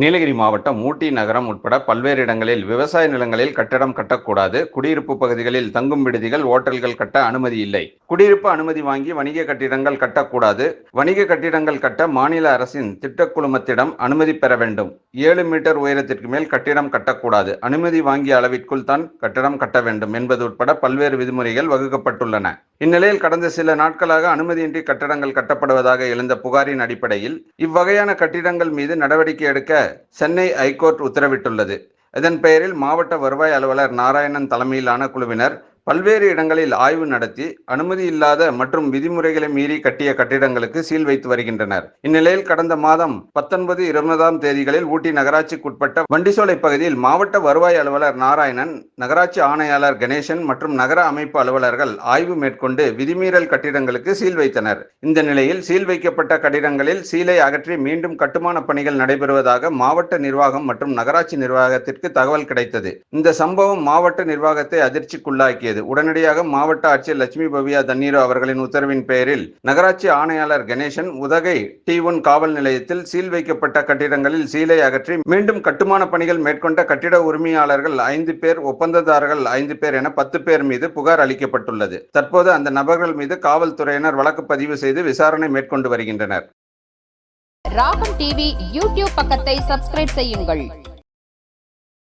நீலகிரி மாவட்டம் ஊட்டி நகரம் உட்பட பல்வேறு இடங்களில் விவசாய நிலங்களில் கட்டடம் கட்டக்கூடாது. குடியிருப்பு பகுதிகளில் தங்கும் விடுதிகள் ஓட்டல்கள் கட்ட அனுமதி இல்லை. குடியிருப்பு அனுமதி வாங்கி வணிக கட்டிடங்கள் கட்டக்கூடாது. வணிக கட்டிடங்கள் கட்ட மாநில அரசின் திட்டக்குழுமத்திடம் அனுமதி பெற வேண்டும். ஏழு மீட்டர் உயரத்திற்கு மேல் கட்டிடம் கட்டக்கூடாது. அனுமதி வாங்கிய அளவிற்குள் தான் கட்டடம் கட்ட வேண்டும் என்பது உட்பட பல்வேறு விதிமுறைகள் வகுக்கப்பட்டுள்ளன. இந்நிலையில் கடந்த சில நாட்களாக அனுமதியின்றி கட்டடங்கள் கட்டப்படுவதாக எழுந்த புகாரின் அடிப்படையில் இவ்வகையான கட்டிடங்கள் மீது நடவடிக்கை எடுக்க சென்னை ஐகோர்ட் உத்தரவிட்டுள்ளது. இதன் பெயரில் மாவட்ட வருவாய் அலுவலர் நாராயணன் தலைமையிலான குழுவினர் பல்வேறு இடங்களில் ஆய்வு நடத்தி அனுமதி இல்லாத மற்றும் விதிமுறைகளை மீறி கட்டிய கட்டிடங்களுக்கு சீல் வைத்து வருகின்றனர். இந்நிலையில் கடந்த மாதம் பத்தொன்பது இருபதாம் தேதிகளில் ஊட்டி நகராட்சிக்குட்பட்ட வண்டிசோலை பகுதியில் மாவட்ட வருவாய் அலுவலர் நாராயணன் நகராட்சி ஆணையாளர் கணேசன் மற்றும் நகர அமைப்பு அலுவலர்கள் ஆய்வு மேற்கொண்டு விதிமீறல் கட்டிடங்களுக்கு சீல் வைத்தனர். இந்த நிலையில் சீல் வைக்கப்பட்ட கட்டிடங்களில் சீலை அகற்றி மீண்டும் கட்டுமான பணிகள் நடைபெறுவதாக மாவட்ட நிர்வாகம் மற்றும் நகராட்சி நிர்வாகத்திற்கு தகவல் கிடைத்தது. இந்த சம்பவம் மாவட்ட நிர்வாகத்தை அதிர்ச்சிக்குள்ளாக்கியது. உடனடியாக மாவட்ட ஆட்சியர் லட்சுமி பவியா தண்ணீரோ அவர்களின் உத்தரவின் பெயரில் நகராட்சி ஆணையாளர் கணேசன் உதகை டி ஒன் காவல் நிலையத்தில் சீல் வைக்கப்பட்ட கட்டிடங்களில் சீலை அகற்றி மீண்டும் கட்டுமான பணிகள் மேற்கொண்ட கட்டிட உரிமையாளர்கள் ஐந்து பேர் ஒப்பந்ததாரர்கள் ஐந்து பேர் என பத்து பேர் மீது புகார் அளிக்கப்பட்டுள்ளது. தற்போது அந்த நபர்கள் மீது காவல்துறையினர் வழக்கு பதிவு செய்து விசாரணை மேற்கொண்டு வருகின்றனர். ராகம் டிவி யூடியூப் பக்கத்தை சப்ஸ்கிரைப் செய்யுங்கள்.